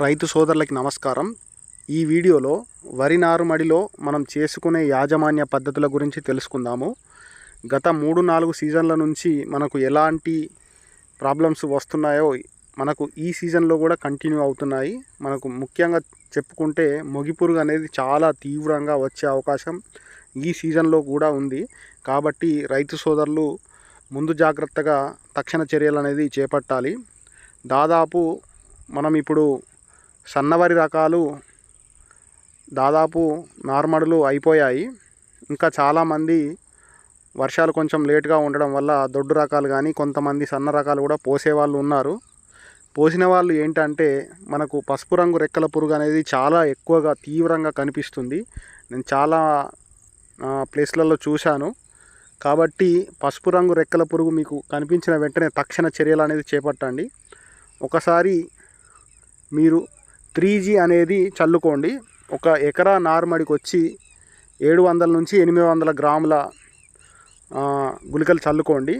రైతు సోదరులకి నమస్కారం. ఈ వీడియోలో వరి నారుమడిలో మనం చేసుకునే యాజమాన్య పద్ధతుల గురించి తెలుసుకుందాము. గత మూడు నాలుగు సీజన్ల నుంచి మనకు ఎలాంటి ప్రాబ్లమ్స్ వస్తున్నాయో మనకు ఈ సీజన్లో కూడా కంటిన్యూ అవుతున్నాయి. మనకు ముఖ్యంగా చెప్పుకుంటే మొగిపురుగు అనేది చాలా తీవ్రంగా వచ్చే అవకాశం ఈ సీజన్లో కూడా ఉంది. కాబట్టి రైతు సోదరులు ముందు జాగ్రత్తగా తక్షణ చర్యలు అనేది చేపట్టాలి. దాదాపు మనం ఇప్పుడు సన్నవరి రకాలు దాదాపు నార్మడులు అయిపోయాయి. ఇంకా చాలామంది వర్షాలు కొంచెం లేట్గా ఉండడం వల్ల దొడ్డు రకాలు కానీ కొంతమంది సన్న రకాలు కూడా పోసే వాళ్ళు ఉన్నారు. పోసిన వాళ్ళు ఏంటంటే మనకు పసుపు రంగు రెక్కల పురుగు అనేది చాలా ఎక్కువగా తీవ్రంగా కనిపిస్తుంది. నేను చాలా ప్లేస్లలో చూశాను. కాబట్టి పసుపు రంగు రెక్కల పురుగు మీకు కనిపించిన వెంటనే తక్షణ చర్యలు అనేది చేపట్టండి. ఒకసారి మీరు త్రీ జీ అనేది చల్లుకోండి. ఒక ఎకరా నారుమడికి వచ్చి ఏడు వందల నుంచి ఎనిమిది వందల గ్రాముల గుళికలు చల్లుకోండి.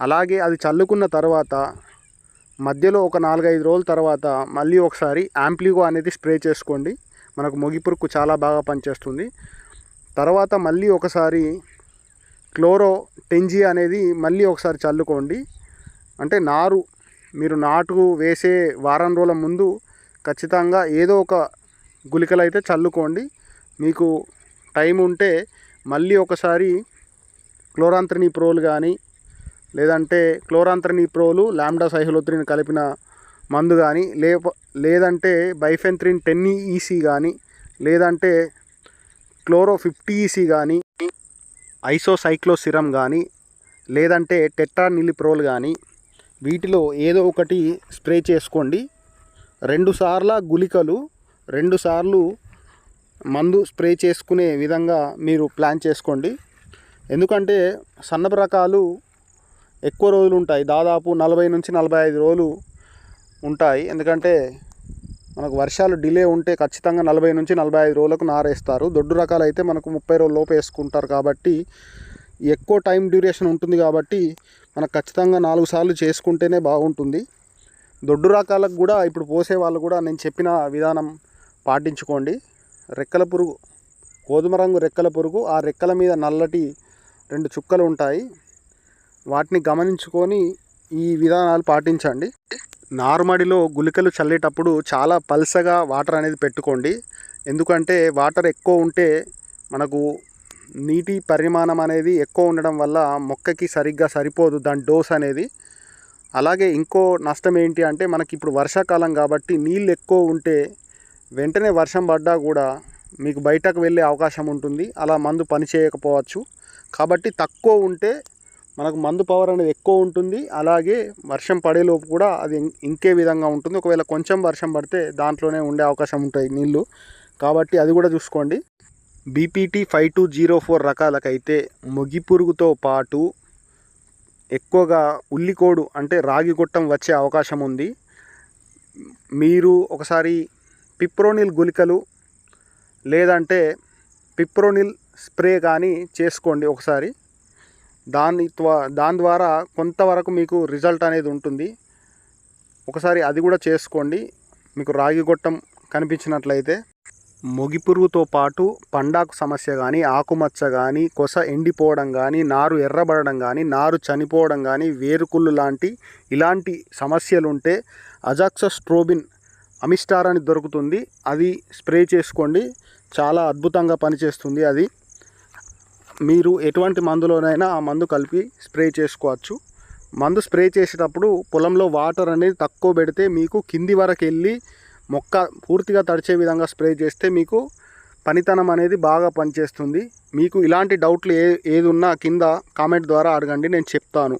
అలాగే అది చల్లుకున్న తర్వాత మధ్యలో ఒక నాలుగైదు రోజుల తర్వాత మళ్ళీ ఒకసారి యాంప్లిగో అనేది స్ప్రే చేసుకోండి. మనకు మొగిపురుకు చాలా బాగా పనిచేస్తుంది. తర్వాత మళ్ళీ ఒకసారి క్లోరో టెంజీ అనేది మళ్ళీ ఒకసారి చల్లుకోండి. అంటే నారు మీరు నాటు వేసే వారం రోజుల ముందు ఖచ్చితంగా ఏదో ఒక గుళికలు అయితే చల్లుకోండి. మీకు టైం ఉంటే మళ్ళీ ఒకసారి క్లోరాంత్రిని ప్రోలు కానీ లేదంటే క్లోరాంత్రిని ప్రోలు లాంబ్డా సైహలోత్రిని కలిపిన మందు కానీ లేప లేదంటే బైఫెంత్రిన్ టెన్ ఈసీ కానీ లేదంటే క్లోరో ఫిఫ్టీ ఈసీ కానీ ఐసోసైక్లోసిరం కానీ లేదంటే టెట్రానిలిప్రోల్ కానీ వీటిలో ఏదో ఒకటి స్ప్రే చేసుకోండి. రెండు సార్ల గుళికలు రెండు సార్లు మందు స్ప్రే చేసుకునే విధంగా మీరు ప్లాన్ చేసుకోండి. ఎందుకంటే సన్నపు రకాలు ఎక్కువ రోజులు ఉంటాయి. దాదాపు నలభై నుంచి నలభై ఐదు రోజులు ఉంటాయి. ఎందుకంటే మనకు వర్షాలు డిలే ఉంటే ఖచ్చితంగా నలభై నుంచి నలభై ఐదు రోజులకు నారేస్తారు. దొడ్డు రకాలు అయితే మనకు ముప్పై రోజుల లోపు వేసుకుంటారు కాబట్టి ఎక్కువ టైం డ్యూరేషన్ ఉంటుంది కాబట్టి మనకు ఖచ్చితంగా నాలుగు సార్లు చేసుకుంటేనే బాగుంటుంది. దొడ్డు రకాలకు కూడా ఇప్పుడు పోసే వాళ్ళు కూడా నేను చెప్పిన విధానం పాటించుకోండి. రెక్కల పురుగు గోధుమ రంగు రెక్కల పురుగు ఆ రెక్కల మీద నల్లటి రెండు చుక్కలు ఉంటాయి. వాటిని గమనించుకొని ఈ విధానాలు పాటించండి. నారుమడిలో గుళికలు చల్లేటప్పుడు చాలా పల్సగా వాటర్ అనేది పెట్టుకోండి. ఎందుకంటే వాటర్ ఎక్కువ ఉంటే మనకు నీటి పరిమాణం అనేది ఎక్కువ ఉండడం వల్ల మొక్కకి సరిగ్గా సరిపోదు దాని డోస్ అనేది. అలాగే ఇంకో నష్టం ఏంటి అంటే మనకి ఇప్పుడు వర్షాకాలం కాబట్టి నీళ్ళు ఎక్కువ ఉంటే వెంటనే వర్షం పడ్డా కూడా మీకు బయటకు వెళ్ళే అవకాశం ఉంటుంది. అలా మందు పని చేయకపోవచ్చు. కాబట్టి తక్కువ ఉంటే మనకు మందు పవర్ అనేది ఎక్కువ ఉంటుంది. అలాగే వర్షం పడేలోపు కూడా అది ఇంకే విధంగా ఉంటుంది. ఒకవేళ కొంచెం వర్షం పడితే దాంట్లోనే ఉండే అవకాశం ఉంటాయి నీళ్ళు. కాబట్టి అది కూడా చూసుకోండి. BPT five two zero four రకాలకైతే మొగి పురుగుతో పాటు ఎక్కువగా ఉల్లికోడు అంటే రాగి గొట్టం వచ్చే అవకాశం ఉంది. మీరు ఒకసారి పిప్రోనిల్ గుళికలు లేదంటే పిప్రోనిల్ స్ప్రే కానీ చేసుకోండి ఒకసారి. దాని దాని ద్వారా కొంతవరకు మీకు రిజల్ట్ అనేది ఉంటుంది. ఒకసారి అది కూడా చేసుకోండి. మీకు రాగి గొట్టం కనిపించినట్లయితే. మొగి పురుగుతో పాటు పండాకు సమస్య కానీ ఆకుమచ్చ కానీ కొస ఎండిపోవడం కానీ నారు ఎర్రబడడం కానీ నారు చనిపోవడం కానీ వేరుకుళ్ళు లాంటి ఇలాంటి సమస్యలు ఉంటే అజాక్సస్ట్రోబిన్ అమిస్టార్ అని దొరుకుతుంది. అది స్ప్రే చేసుకోండి. చాలా అద్భుతంగా పనిచేస్తుంది అది. మీరు ఎటువంటి మందులోనైనా ఆ మందు కలిపి స్ప్రే చేసుకోవచ్చు. మందు స్ప్రే చేసేటప్పుడు పొలంలో వాటర్ అనేది తక్కువ పెడితే మీకు కింది వరకు వెళ్ళి మొక్క పూర్తిగా తడిచే విధంగా స్ప్రే చేస్తే మీకు పనితనం అనేది బాగా పనిచేస్తుంది. మీకు ఇలాంటి డౌట్లు ఏ ఏది ఉన్నా కింద కామెంట్ ద్వారా అడగండి నేను చెప్తాను.